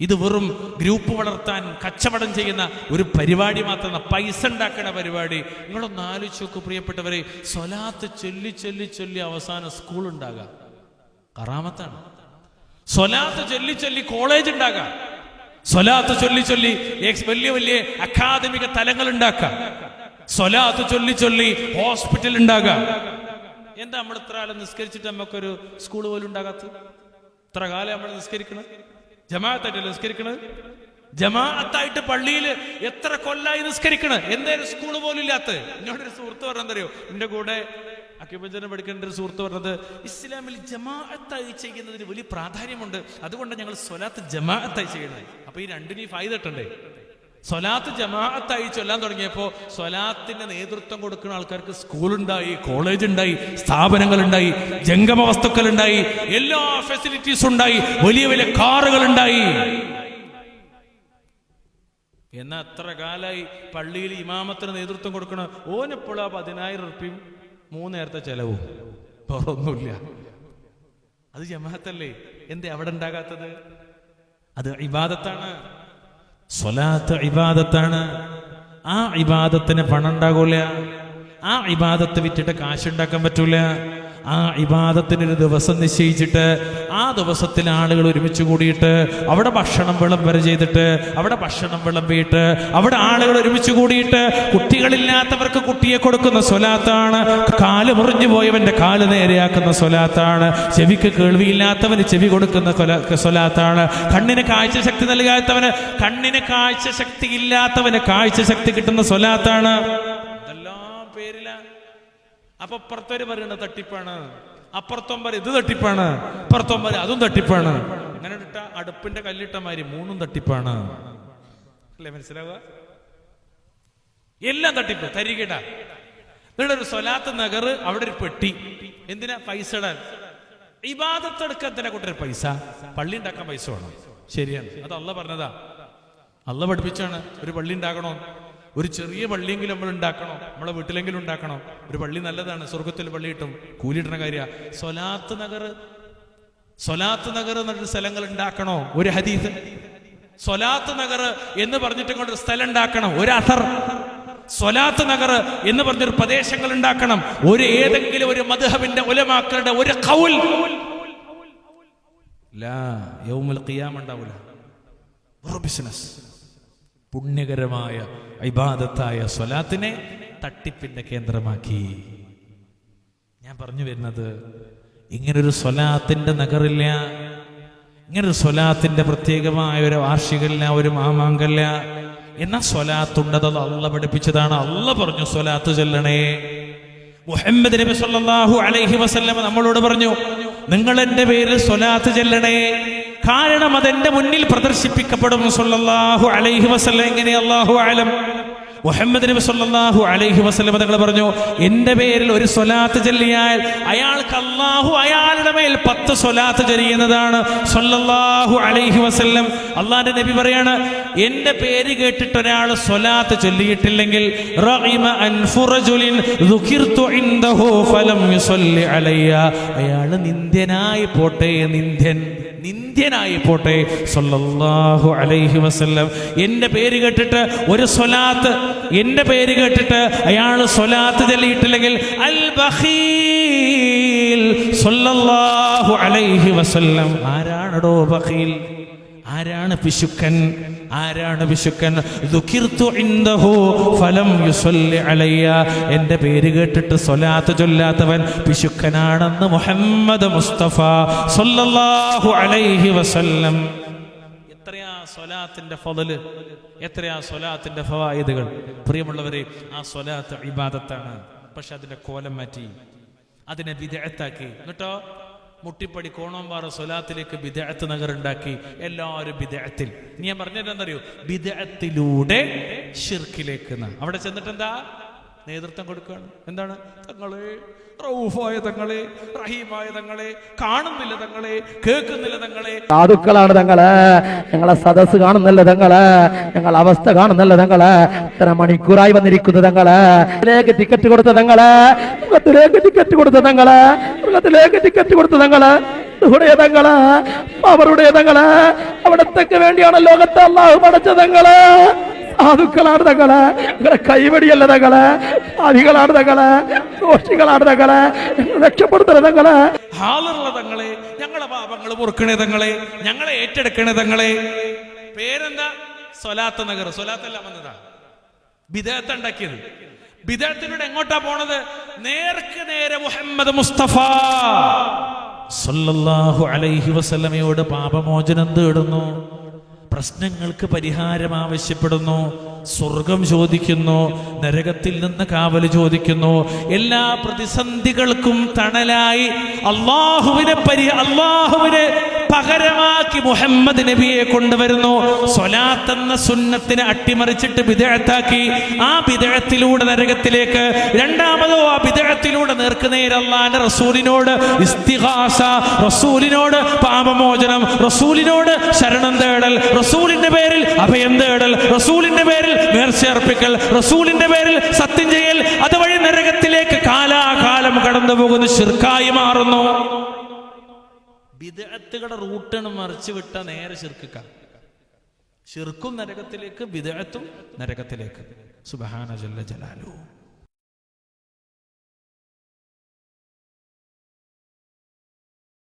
ഇത് വെറും ഗ്രൂപ്പ് വളർത്താൻ കച്ചവടം ചെയ്യുന്ന ഒരു പരിപാടി മാത്രമല്ല പൈസ ഉണ്ടാക്കുന്ന പരിപാടി. നിങ്ങളൊന്ന് ആലോചിച്ച് പ്രിയപ്പെട്ടവരെ സ്വലാത്ത് ചൊല്ലി ചൊല്ലി ചൊല്ലി അവസാനം സ്കൂൾ ഉണ്ടാകാം. കറാമത്താണ്. സ്വലാത്ത് ചൊല്ലി ചൊല്ലി കോളേജ് ഉണ്ടാകാം. സ്വലാത്ത് ചൊല്ലി ചൊല്ലി വലിയ വലിയ അക്കാദമിക തലങ്ങൾ ഉണ്ടാക്കാം. സ്വലാത്ത് ചൊല്ലി ചൊല്ലി ഹോസ്പിറ്റൽ ഉണ്ടാകാം. എന്താ നമ്മൾ ഇത്ര കാലം നിസ്കരിച്ചിട്ട് നമുക്കൊരു സ്കൂൾ പോലും ഉണ്ടാകാത്തത്? ഇത്ര കാലം നമ്മൾ നിസ്കരിക്കണം ജമാഅത്തായിട്ട് നിസ്കരിക്കണത്? ജമാഅത്തായിട്ട് പള്ളിയിൽ എത്ര കൊല്ലായി നിസ്കരിക്കണ്? എന്തേലും സ്കൂൾ പോലും ഇല്ലാത്ത എന്നോട് ഒരു സുഹൃത്ത് പറഞ്ഞെന്തറിയോ എന്റെ കൂടെ അക്യുപജന പഠിക്കേണ്ട ഒരു സുഹൃത്ത് പറഞ്ഞത് ഇസ്ലാമിൽ ജമാഅത്തായി ചെയ്യുന്നതിന് വലിയ പ്രാധാന്യമുണ്ട്. അതുകൊണ്ട് ഞങ്ങൾ സ്വലാത്ത് ജമാഅത്തായി ചെയ്യുന്നത് അപ്പൊ ഈ രണ്ടിനെയും ഫായ്തട്ടണ്ടേ സ്വലാത്ത് ജമാഅത്തായി ചൊല്ലാൻ തുടങ്ങിയപ്പോ സ്വലാത്തിന്റെ നേതൃത്വം കൊടുക്കുന്ന ആൾക്കാർക്ക് സ്കൂളുണ്ടായി കോളേജ് ഉണ്ടായി സ്ഥാപനങ്ങൾ ഉണ്ടായി ജംഗമ വസ്തുക്കൾ ഉണ്ടായി എല്ലാ ഫെസിലിറ്റീസും ഉണ്ടായി വലിയ വലിയ കാറുകൾ ഉണ്ടായി എന്നാ അത്ര കാലായി പള്ളിയിൽ ഇമാമത്തിന് നേതൃത്വം കൊടുക്കണ ഓനെപ്പോഴാ പതിനായിരം ഉറുപ്പ്യം മൂന്ന് നേരത്തെ ചെലവും? വേറൊന്നുമില്ല. അത് ജമാഅത്തല്ലേ? എന്തേ അവിടെ ഉണ്ടാകാത്തത്? അത് ഇബാദത്താണ്. സ്വലാത്ത് ഇബാദത്താണ്. ആ ഇബാദത്തിന് പണം ഉണ്ടാകൂല ആ ഇബാദത്ത് വിറ്റിട്ട് കാശുണ്ടാക്കാൻ പറ്റൂല. ആ ഇബാദത്തിനൊരു ദിവസം നിശ്ചയിച്ചിട്ട് ആ ദിവസത്തിൽ ആളുകൾ ഒരുമിച്ച് കൂടിയിട്ട് അവിടെ ഭക്ഷണം വിളംബരം ചെയ്തിട്ട് അവിടെ ഭക്ഷണം വിളമ്പിയിട്ട് അവിടെ ആളുകൾ ഒരുമിച്ച് കൂടിയിട്ട് കുട്ടികളില്ലാത്തവർക്ക് കുട്ടിയെ കൊടുക്കുന്ന സ്വലാത്താണ് കാൽ മുറിഞ്ഞു പോയവന്റെ കാൽ നേരെയാക്കുന്ന സ്വലാത്താണ് ചെവിക്ക് കേൾവിയില്ലാത്തവന് ചെവി കൊടുക്കുന്ന സ്വലാത്താണ് കണ്ണിന് കാഴ്ച ശക്തി നൽകാത്തവന് കണ്ണിന് കാഴ്ച ശക്തി ഇല്ലാത്തവന് കാഴ്ച ശക്തി കിട്ടുന്ന സ്വലാത്താണ്. ഇതെല്ലാം പേരില. അപ്പൊ പുറത്തൊരു പറയുന്നത് തട്ടിപ്പാണ്. അപ്പുറത്തും പറയും ഇത് തട്ടിപ്പാണ്. ഇപ്പുറത്തും പറയും അതും തട്ടിപ്പാണ്. അങ്ങനെ ഇട്ട അടുപ്പിന്റെ കല്ലിട്ട മാതിരി മൂന്നും തട്ടിപ്പാണ്. അല്ലേ മനസ്സിലാവുക? എല്ലാം തട്ടിപ്പ് തരികിട. നിങ്ങളുടെ ഒരു സ്വലാത്ത് നഗർ അവിടെ ഒരു പെട്ടി. എന്തിനാ പൈസ ഇടാൻ? ഇബാദത്തെടുക്കാൻ തന്നെ കൂട്ടൊരു പൈസ. പള്ളി ഉണ്ടാക്കാൻ പൈസ വേണം. ശരിയാണ്. അത് അല്ല പറഞ്ഞതാ. അല്ല പഠിപ്പിച്ചാണ് ഒരു പള്ളി ഉണ്ടാക്കണോ ഒരു ചെറിയ പള്ളിയെങ്കിലും നമ്മൾ ഉണ്ടാക്കണോ? നമ്മളെ വീട്ടിലെങ്കിലും ഉണ്ടാക്കണോ? ഒരു പള്ളി നല്ലതാണ്. സ്വർഗത്തിൽ പള്ളി കിട്ടും. കൂലിയിടണ കാര്യ. സൊലാത്ത് നഗർ സൊലാത്ത് നഗർ എന്നൊരു സ്ഥലങ്ങൾ ഉണ്ടാക്കണോ? ഒരു ഹദീസ്. സൊലാത്ത് നഗർ എന്ന് പറഞ്ഞിട്ട് കൊണ്ട് സ്ഥലം ഉണ്ടാക്കണം. ഒരു അഥർ. സൊലാത്ത് നഗർ എന്ന് പറഞ്ഞൊരു പ്രദേശങ്ങൾ ഉണ്ടാക്കണം. ഒരു ഏതെങ്കിലും ഒരു മധുഹബിന്റെ ഒലമാക്കളുടെ ഒരു കൗൽ. ലാ ഉണ്ടാവൂല. ബിസിനസ് പുണ്യകരമായ ഇബാദത്തായ സ്വലാത്തിനെ തട്ടിപ്പിന്റെ കേന്ദ്രമാക്കി. ഞാൻ പറഞ്ഞു വരുന്നത് ഇങ്ങനൊരു സ്വലാത്തിന്റെ നഗറില്ല ഇങ്ങനൊരു സ്വലാത്തിന്റെ പ്രത്യേകമായ ഒരു വാർഷികല്ല ഒരു മാമാങ്കല്ല. എന്ന സ്വലാത്തുണ്ടത് അള്ള പഠിപ്പിച്ചതാണ്. അള്ള പറഞ്ഞു സ്വലാത്ത് ചൊല്ലണേ. മുഹമ്മദ് നബി സല്ലല്ലാഹു അലൈഹി വസല്ലം നമ്മളോട് പറഞ്ഞു നിങ്ങൾ എന്റെ പേരിൽ സ്വലാത്ത് ചെല്ലണേ. കാരണം അതെന്റെ മുന്നിൽ പ്രദർശിപ്പിക്കപ്പെടും. സല്ലല്ലാഹു അലൈഹി വസല്ലം എങ്ങനെ? അല്ലാഹു ആലം മുഹമ്മദ് നബി സല്ലല്ലാഹു അലൈഹി വസല്ലം തങ്ങൾ പറഞ്ഞു എന്റെ പേരിൽ ഒരു സ്വലാത്ത് ചൊല്ലിയാൽ അയാൾക്ക് അല്ലാഹു അയാളുടെ മേൽ പത്ത് സ്വലാത്ത് ചൊല്ലിയുന്നതാണ് സൊല്ലാഹു അലൈഹി വസല്ലം. അള്ളാന്റെ നബി പറയാണ് എന്റെ പേര് കേട്ടിട്ട് ഒരാൾ സ്വലാത്ത് ചൊല്ലിയിട്ടില്ലെങ്കിൽ അയാൾ നിന്ദ്യനായി പോട്ടെ നിന്ദ്യൻ നിന്ദ്യനായി പോട്ടെ സൊല്ലാഹു അലൈഹി വസല്ലം. എന്റെ പേര് കേട്ടിട്ട് ഒരു സ്വലാത്ത് എന്റെ പേര് കേട്ടിട്ട് അയാൾ സ്വലാത്ത് ചൊല്ലിയിട്ടില്ലെങ്കിൽ അൽ ബഖീൽ സല്ലല്ലാഹു അലൈഹി വസല്ലം. ആരാണടോ ബഖീൽ ആരാണ് പിശുക്കൻ? ആരാണ് പിശുക്കൻ? ഫലം അലയ്യ. എന്റെ പേര് കേട്ടിട്ട് സ്വലാത്ത് ചൊല്ലാത്തവൻ പിശുക്കനാണെന്ന് മുഹമ്മദ് മുസ്തഫ സല്ലല്ലാഹു അലൈഹി വസല്ലം. എത്രയാ സ്വലാത്തിന്റെ ഫضൽ എത്രയാ സ്വലാത്തിന്റെ ഫവായിദുകൾ? പ്രിയമുള്ളവരെ ആ സ്വലാത്ത് ഇബാദത്താണ്. പക്ഷെ അതിന്റെ കോലം മാറ്റി. അതിനെ വിധേയത്താക്കി എന്നിട്ടോ? മുട്ടിപ്പടി കോണോമ്പാറ സ്വലാത്തിലേക്ക് നഗർ ഉണ്ടാക്കി എല്ലാവരും ബിദഅത്തിൽ ഇനി ഞാൻ പറഞ്ഞിട്ടെന്തറിയോ ബിദഅത്തിലൂടെ ഷിർക്കിലേക്ക് അവിടെ ചെന്നിട്ട് എന്താ നേതൃത്വം കൊടുക്കുകയാണ്. എന്താണ്? തങ്ങളെ റൌഫായ തങ്ങളെ റഹീമായ തങ്ങളെ കാണുന്നില്ല തങ്ങളെ കേൾക്കുന്നില്ല തങ്ങളെ. സാധുക്കളാണ് തങ്ങളെ. ഞങ്ങളെ സദസ് കാണുന്നില്ല തങ്ങൾ. ഞങ്ങൾ അവസ്ഥ കാണുന്നില്ല തങ്ങൾ. ഇത്ര മണിക്കൂറായി വന്നിരിക്കുന്നത് തങ്ങൾ. ഇതിലേക്ക് ടിക്കറ്റ് കൊടുത്ത തങ്ങൾ. മൃഗത്തിലേക്ക് ടിക്കറ്റ് കൊടുത്ത തങ്ങൾ. മൃഗത്തിലേക്ക് ടിക്കറ്റ് കൊടുത്ത തങ്ങൾ. അവരുടെ തങ്ങൾ. അവരുടെ തങ്ങൾ. അവിടത്തേക്ക് വേണ്ടിയാണ് ലോകത്തെ അള്ളാഹു പടച്ചതങ്ങൾ സാധുക്കളാണ് തങ്ങളെ. നിങ്ങളെ കൈവടിയല്ല തങ്ങളെ. അതികളാണ് തങ്ങളെ. ദോഷികളാണ് തങ്ങളെ. രക്ഷപ്പെടുത്തണ തങ്ങളെ. ഹാളുള്ള തങ്ങളെ ഞങ്ങളെ പാപങ്ങൾ പൊറുക്കണേ തങ്ങളെ ഞങ്ങളെ ഏറ്റെടുക്കണേ തങ്ങളെ. പേരെന്താ? സൊലാത്ത് നഗർ. സൊലാത്തല്ല വന്നതാ. വിദേഹത്തെ ഉണ്ടാക്കിയത്. വിദേഹത്തിനോട് എങ്ങോട്ടാ പോണത്? നേർക്ക് നേരെ മുഹമ്മദ് മുസ്തഫ. സല്ലല്ലാഹു അലൈഹി വസല്ലമയോട് പാപമോചനം തേടുന്നു. പ്രശ്നങ്ങൾക്ക് പരിഹാരം ആവശ്യപ്പെടുന്നു. സ്വർഗം ചോദിക്കുന്നു. നരകത്തിൽ നിന്ന് കാവൽ ചോദിക്കുന്നു. എല്ലാ പ്രതിസന്ധികൾക്കും തണലായി. അള്ളാഹുവിനെ പരി അള്ളാഹുവിനെ പകരമാക്കി മുഹമ്മദ് നബിയെ കൊണ്ടുവരുന്നു. സ്വലാത്ത് എന്ന സുന്നത്തിനെ അട്ടിമറിച്ചിട്ട് വിദേഹത്താക്കി ആ വിദേഹത്തിലൂടെ നരകത്തിലേക്ക് രണ്ടാമതോ ആ വിദേഹത്തിലൂടെ നേർക്കുനേരല്ലാന്റെ റസൂലിനോട് ഇസ്തിഹാസ റസൂലിനോട് പാപമോചനം റസൂലിനോട് ശരണം തേടൽ റസൂലിന്റെ പേരിൽ അഭയം തേടൽ റസൂലിന്റെ പേരിൽ നേർച്ചയർപ്പിക്കൽ റസൂലിന്റെ പേരിൽ സത്യം ചെയ്യൽ. അതുവഴി നരകത്തിലേക്ക് കാലാകാലം കടന്നു പോകുന്ന ശിർക്കായി മാറുന്നു. വിദഗ്ധകളുടെ റൂട്ടാണ് മറിച്ച് വിട്ട നേരെ ശിർക്കുക ഷിർക്കും നരകത്തിലേക്ക് വിദഗ്ധത്തും നരകത്തിലേക്ക്. സുബഹാന ജല്ല ജലാലു.